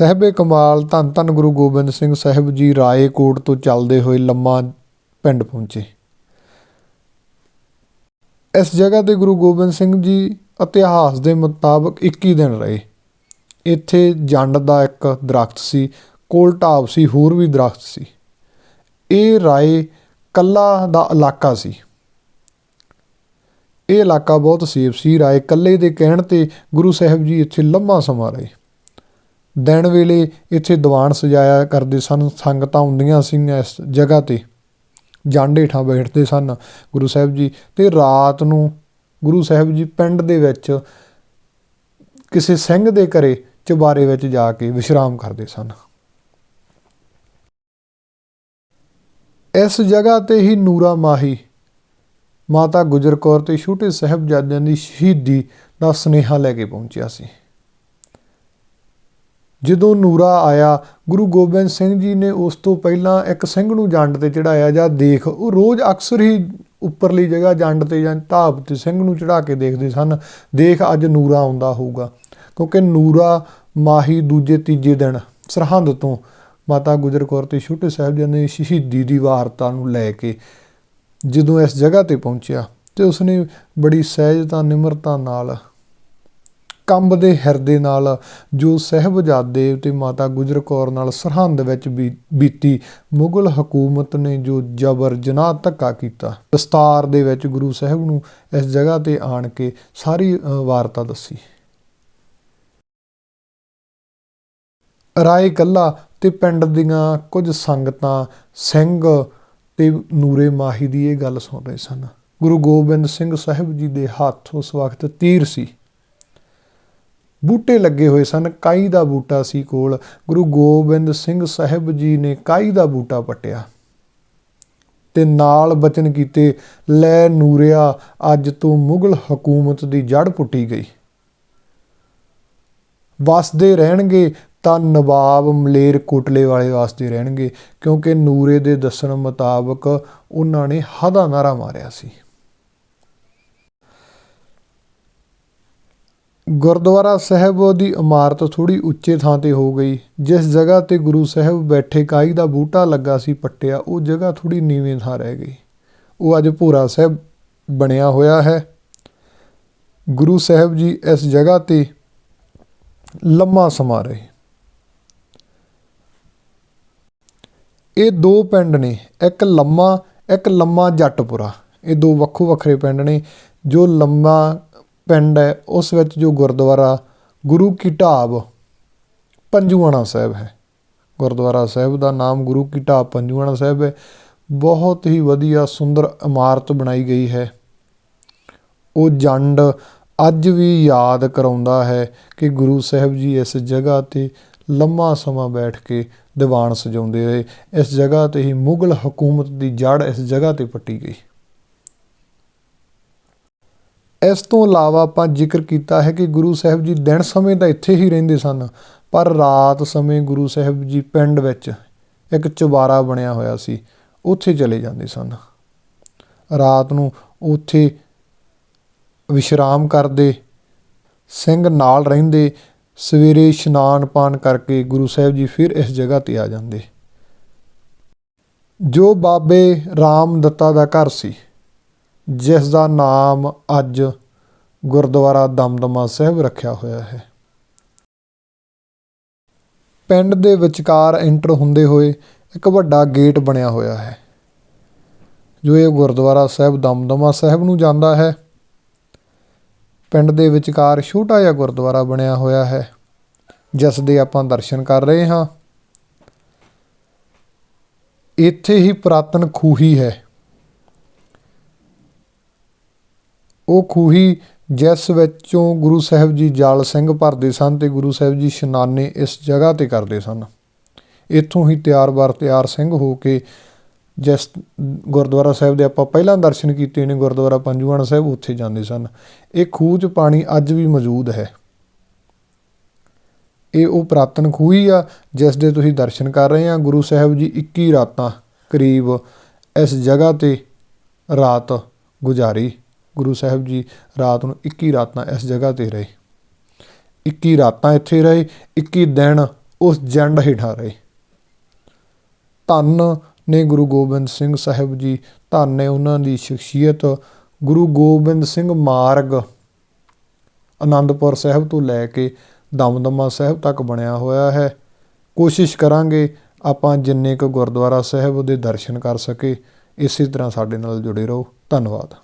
ਸਹਿਬੇ ਕਮਾਲ ਧੰਨ ਧੰਨ ਗੁਰੂ ਗੋਬਿੰਦ ਸਿੰਘ ਸਾਹਿਬ ਜੀ ਰਾਏਕੋਟ ਤੋਂ ਚੱਲਦੇ ਹੋਏ ਲੰਮਾ ਪਿੰਡ ਪਹੁੰਚੇ। ਇਸ ਜਗ੍ਹਾ ਤੇ ਗੁਰੂ ਗੋਬਿੰਦ ਸਿੰਘ ਜੀ ਇਤਿਹਾਸ ਦੇ ਮੁਤਾਬਕ 21 ਦਿਨ ਰਹੇ। ਇੱਥੇ ਜੰਡ ਦਾ ਇੱਕ ਦਰਖਤ ਸੀ, ਕੋਲ ਢਾਬ ਸੀ, ਹੋਰ ਵੀ ਦਰਖਤ ਸੀ। ਇਹ ਰਾਏ ਕੱਲਾ ਦਾ ਇਲਾਕਾ ਸੀ। ਇਹ ਇਲਾਕਾ ਬਹੁਤ ਸੇਫ ਸੀ। ਰਾਏ ਕੱਲੇ ਦੇ ਕਹਿਣ ਤੇ ਗੁਰੂ ਸਾਹਿਬ ਜੀ ਇੱਥੇ ਲੰਮਾ ਸਮਾਂ ਰਹੇ। ਦਿਨ ਵੇਲੇ ਇੱਥੇ ਦੀਵਾਨ ਸਜਾਇਆ ਕਰਦੇ ਸਨ, ਸੰਗਤਾਂ ਹੁੰਦੀਆਂ ਸੀ ਇਸ ਜਗ੍ਹਾ ਤੇ। ਜੰਡ ਹੇਠਾਂ ਬੈਠਦੇ ਸਨ ਗੁਰੂ ਸਾਹਿਬ ਜੀ ਤੇ ਰਾਤ ਨੂੰ ਗੁਰੂ ਸਾਹਿਬ ਜੀ ਪਿੰਡ ਦੇ ਵਿੱਚ ਕਿਸੇ ਸਿੰਘ ਦੇ ਘਰੇ ਚੁਬਾਰੇ ਵਿੱਚ ਜਾ ਕੇ ਵਿਸ਼ਰਾਮ ਕਰਦੇ ਸਨ। ਇਸ ਜਗ੍ਹਾ ਤੇ ਹੀ ਨੂਰਾ ਮਾਹੀ, ਮਾਤਾ ਗੁਜਰ ਕੌਰ ਤੇ ਛੋਟੇ ਸਾਹਿਬਜ਼ਾਦਿਆਂ ਦੀ ਸ਼ਹੀਦੀ ਦਾ ਸੁਨੇਹਾ ਲੈ ਕੇ ਪਹੁੰਚਿਆ ਸੀ। ਜਦੋਂ ਨੂਰਾ ਆਇਆ, ਗੁਰੂ ਗੋਬਿੰਦ ਸਿੰਘ ਜੀ ਨੇ ਉਸ ਤੋਂ ਪਹਿਲਾਂ ਇੱਕ ਸਿੰਘ ਨੂੰ ਜੰਡ ਤੇ ਚੜਾਇਆ ਜਾਂ ਦੇਖ, ਉਹ ਰੋਜ਼ ਅਕਸਰ ਹੀ ਉੱਪਰਲੀ ਜਗ੍ਹਾ ਜੰਡ ਤੇ ਜਾਂ ਢਾਬ ਤੇ ਸਿੰਘ ਨੂੰ ਚੜਾ ਕੇ ਦੇਖਦੇ ਸਨ। ਦੇਖ, ਅੱਜ ਨੂਰਾ ਆਉਂਦਾ ਹੋਊਗਾ। ਕਿਉਂਕਿ ਨੂਰਾ ਮਾਹੀ ਦੂਜੇ ਤੀਜੇ ਦਿਨ ਸਰਹੰਦ ਤੋਂ ਮਾਤਾ ਗੁਜਰ ਕੌਰ ਤੇ ਛੋਟੇ ਸਾਹਿਬਜ਼ਾਦੇ ਦੀ ਸ਼ਹੀਦੀ ਦੀ ਵਾਰਤਾ ਨੂੰ ਲੈ ਕੇ ਜਦੋਂ ਇਸ ਜਗ੍ਹਾ ਤੇ ਪਹੁੰਚਿਆ ਤੇ ਉਸਨੇ ਬੜੀ ਸਹਿਜਤਾ, ਨਿਮਰਤਾ ਨਾਲ ਕੰਬਦੇ ਹਿਰਦੇ ਨਾਲ ਜੋ ਸਹਿਬਜ਼ਾਦੇ ਤੇ ਮਾਤਾ ਗੁਜਰ ਕੌਰ ਨਾਲ ਸਰਹੰਦ ਵਿੱਚ ਬੀ- ਬੀਤੀ, ਮੁਗਲ ਹਕੂਮਤ ਨੇ ਜੋ ਜਬਰ ਜਨਾਹ ਧੱਕਾ ਕੀਤਾ। ਦਸਤਾਰ ਦੇ ਵਿੱਚ ਗੁਰੂ ਸਾਹਿਬ ਨੂੰ ਇਸ ਜਗ੍ਹਾ ਤੇ ਆਣ ਕੇ ਸਾਰੀ ਵਾਰਤਾ ਦੱਸੀ। ਰਾਏ ਕੱਲਾ ਤੇ ਪਿੰਡ ਦੀਆਂ ਕੁਝ ਸੰਗਤਾਂ ਸਿੰਘ ਤੇ ਨੂਰੇ ਮਾਹੀ ਦੀ ਇਹ ਗੱਲ ਸੁਣ ਰਹੇ ਸਨ। ਗੁਰੂ ਗੋਬਿੰਦ ਸਿੰਘ ਸਾਹਿਬ ਜੀ ਦੇ ਹੱਥ ਉਸ ਵਕਤ ਤੀਰ ਸੀ। ਬੂਟੇ ਲੱਗੇ ਹੋਏ ਸਨ। ਕਾਈ ਦਾ ਬੂਟਾ ਸੀ ਕੋਲ। ਗੁਰੂ ਗੋਬਿੰਦ ਸਿੰਘ ਸਾਹਿਬ ਜੀ ਨੇ ਕਾਈ ਦਾ ਬੂਟਾ ਪਟਿਆ ਤੇ ਨਾਲ ਬਚਨ ਕੀਤੇ, ਲੈ ਨੂਰਿਆ, ਅੱਜ ਤੋਂ ਮੁਗਲ ਹਕੂਮਤ ਦੀ ਜੜ ਪੁੱਟੀ ਗਈ। ਵਸਦੇ ਰਹਿਣਗੇ ਤਾਂ ਨਵਾਬ ਮਲੇਰ ਕੋਟਲੇ ਵਾਲੇ ਵਾਸਤੇ ਰਹਿਣਗੇ, ਕਿਉਂਕਿ ਨੂਰੇ ਦੇ ਦੱਸਣ ਮੁਤਾਬਕ ਉਹਨਾਂ ਨੇ ਹਦਾ ਨਾਰਾ ਮਾਰਿਆ ਸੀ। ਗੁਰਦੁਆਰਾ ਸਾਹਿਬ ਦੀ ਇਮਾਰਤ ਥੋੜੀ ਉੱਚੇ ਥਾਂ ਤੇ ਹੋ ਗਈ। ਜਿਸ ਜਗ੍ਹਾ ਤੇ ਗੁਰੂ ਸਾਹਿਬ ਬੈਠੇ ਕਾਈ ਦਾ ਬੂਟਾ ਲੱਗਾ ਸੀ ਪੱਟਿਆ, ਉਹ ਜਗ੍ਹਾ ਥੋੜੀ ਨੀਵੇਂ ਥਾਂ ਰਹਿ ਗਈ। ਉਹ ਅੱਜ ਭੂਰਾ ਸਾਹਿਬ ਬਣਿਆ ਹੋਇਆ ਹੈ। ਗੁਰੂ ਸਾਹਿਬ ਜੀ ਇਸ ਜਗ੍ਹਾ ਤੇ ਲੰਮਾ ਸਮਾਂ ਰਹੇ। ਇਹ ਦੋ ਪਿੰਡ ਨੇ, ਇੱਕ ਲੰਮਾ ਇੱਕ ਲੰਮਾ ਜੱਟਪੁਰਾ। ਇਹ ਦੋ ਵੱਖੋ ਵੱਖਰੇ ਪਿੰਡ ਨੇ, ਜੋ ਲੰਮਾ ਪਿੰਡ ਹੈ, ਉਸ ਵਿੱਚ ਜੋ ਗੁਰਦੁਆਰਾ ਗੁਰੂ ਕੀ ਢਾਬ ਪੰਜੂਆਣਾ ਸਾਹਿਬ ਹੈ। ਗੁਰਦੁਆਰਾ ਸਾਹਿਬ ਦਾ ਨਾਮ ਗੁਰੂ ਕੀ ਢਾਬ ਪੰਜੂਆਣਾ ਸਾਹਿਬ ਹੈ। ਬਹੁਤ ਹੀ ਵਧੀਆ, ਸੁੰਦਰ ਇਮਾਰਤ ਬਣਾਈ ਗਈ ਹੈ। ਉਹ ਜੰਡ ਅੱਜ ਵੀ ਯਾਦ ਕਰਾਉਂਦਾ ਹੈ ਕਿ ਗੁਰੂ ਸਾਹਿਬ ਜੀ ਇਸ ਜਗ੍ਹਾ ਤੇ ਲੰਮਾ ਸਮਾਂ ਬੈਠ ਕੇ ਦੀਵਾਨ ਸਜਾਉਂਦੇ ਰਹੇ। ਇਸ ਜਗ੍ਹਾ ਤੇ ਹੀ ਮੁਗਲ ਹਕੂਮਤ ਦੀ ਜੜ ਇਸ ਜਗ੍ਹਾ ਤੇ ਪੱਟੀ ਗਈ। ਇਸ ਤੋਂ ਇਲਾਵਾ ਆਪਾਂ ਜ਼ਿਕਰ ਕੀਤਾ ਹੈ ਕਿ ਗੁਰੂ ਸਾਹਿਬ ਜੀ ਦਿਨ ਸਮੇਂ ਤਾਂ ਇੱਥੇ ਹੀ ਰਹਿੰਦੇ ਸਨ, ਪਰ ਰਾਤ ਸਮੇਂ ਗੁਰੂ ਸਾਹਿਬ ਜੀ ਪਿੰਡ ਵਿੱਚ ਇੱਕ ਚੁਬਾਰਾ ਬਣਿਆ ਹੋਇਆ ਸੀ, ਉੱਥੇ ਚਲੇ ਜਾਂਦੇ ਸਨ। ਰਾਤ ਨੂੰ ਉੱਥੇ ਵਿਸ਼ਰਾਮ ਕਰਦੇ, ਸਿੰਘ ਨਾਲ ਰਹਿੰਦੇ, ਸਵੇਰੇ ਇਸ਼ਨਾਨ ਪਾਨ ਕਰਕੇ ਗੁਰੂ ਸਾਹਿਬ ਜੀ ਫਿਰ ਇਸ ਜਗ੍ਹਾ ਤੇ ਆ ਜਾਂਦੇ। ਜੋ ਬਾਬੇ ਰਾਮ ਦੱਤਾ ਦਾ ਘਰ ਸੀ ਜਿਸ ਦਾ ਨਾਮ ਅੱਜ ਗੁਰਦੁਆਰਾ ਦਮਦਮਾ ਸਾਹਿਬ ਰੱਖਿਆ ਹੋਇਆ ਹੈ। ਪਿੰਡ ਦੇ ਵਿਚਕਾਰ ਐਂਟਰ ਹੁੰਦੇ ਹੋਏ ਇੱਕ ਵੱਡਾ ਗੇਟ ਬਣਿਆ ਹੋਇਆ ਹੈ, ਜੋ ਇਹ ਗੁਰਦੁਆਰਾ ਸਾਹਿਬ ਦਮਦਮਾ ਸਾਹਿਬ ਨੂੰ ਜਾਂਦਾ ਹੈ। ਪਿੰਡ ਦੇ ਵਿਚਕਾਰ ਛੋਟਾ ਜਿਹਾ ਗੁਰਦੁਆਰਾ ਬਣਿਆ ਹੋਇਆ ਹੈ, ਜਿਸ ਦੇ ਆਪਾਂ ਦਰਸ਼ਨ ਕਰ ਰਹੇ ਹਾਂ। ਇੱਥੇ ਹੀ ਪੁਰਾਤਨ ਖੂਹੀ ਹੈ। ਉਹ ਖੂਹੀ ਜਿਸ ਵਿੱਚੋਂ ਗੁਰੂ ਸਾਹਿਬ ਜੀ ਜਲ ਸਿੰਘ ਭਰਦੇ ਸਨ ਤੇ ਗੁਰੂ ਸਾਹਿਬ ਜੀ ਇਸ਼ਨਾਨੇ ਇਸ ਜਗ੍ਹਾ ਤੇ ਕਰਦੇ ਸਨ। ਇੱਥੋਂ ਹੀ ਤਿਆਰ ਬਰ ਤਿਆਰ ਸਿੰਘ ਹੋ ਕੇ ਜਿਸ ਗੁਰਦੁਆਰਾ ਸਾਹਿਬ ਦੇ ਆਪਾਂ ਪਹਿਲਾਂ ਦਰਸ਼ਨ ਕੀਤੇ ਨੇ, ਗੁਰਦੁਆਰਾ ਪੰਜੂਆਣਾ ਸਾਹਿਬ, ਉੱਥੇ ਜਾਂਦੇ ਸਨ। ਇਹ ਖੂਹ 'ਚ ਪਾਣੀ ਅੱਜ ਵੀ ਮੌਜੂਦ ਹੈ। ਇਹ ਉਹ ਪੁਰਾਤਨ ਖੂਹ ਹੀ ਆ ਜਿਸ ਦੇ ਤੁਸੀਂ ਦਰਸ਼ਨ ਕਰ ਰਹੇ ਆ। ਗੁਰੂ ਸਾਹਿਬ ਜੀ 21 ਰਾਤਾਂ ਕਰੀਬ ਇਸ ਜਗ੍ਹਾ ਤੇ ਰਾਤ ਗੁਜ਼ਾਰੀ। ਗੁਰੂ ਸਾਹਿਬ ਜੀ ਰਾਤ ਨੂੰ 21 ਰਾਤਾਂ ਇਸ ਜਗ੍ਹਾ ਤੇ ਰਹੇ। 21 ਰਾਤਾਂ ਇੱਥੇ ਰਹੇ 21 ਦਿਨ ਉਸ ਜੰਡ ਹੇਠਾਂ ਰਹੇ। ਧੰਨ ਨੇ ਗੁਰੂ ਗੋਬਿੰਦ ਸਿੰਘ ਸਾਹਿਬ ਜੀ, ਧੰਨ ਨੇ ਉਹਨਾਂ ਦੀ ਸ਼ਖਸੀਅਤ ਗੁਰੂ ਗੋਬਿੰਦ ਸਿੰਘ ਮਾਰਗ ਆਨੰਦਪੁਰ ਸਾਹਿਬ ਤੋਂ ਲੈ ਕੇ ਦਮਦਮਾ ਸਾਹਿਬ ਤੱਕ ਬਣਿਆ ਹੋਇਆ ਹੈ। ਕੋਸ਼ਿਸ਼ ਕਰਾਂਗੇ ਆਪਾਂ ਜਿੰਨੇ ਕੁ ਗੁਰਦੁਆਰਾ ਸਾਹਿਬ ਦੇ ਦਰਸ਼ਨ ਕਰ ਸਕੇ ਇਸੇ ਤਰ੍ਹਾਂ ਸਾਡੇ ਨਾਲ ਜੁੜੇ ਰਹੋ। ਧੰਨਵਾਦ।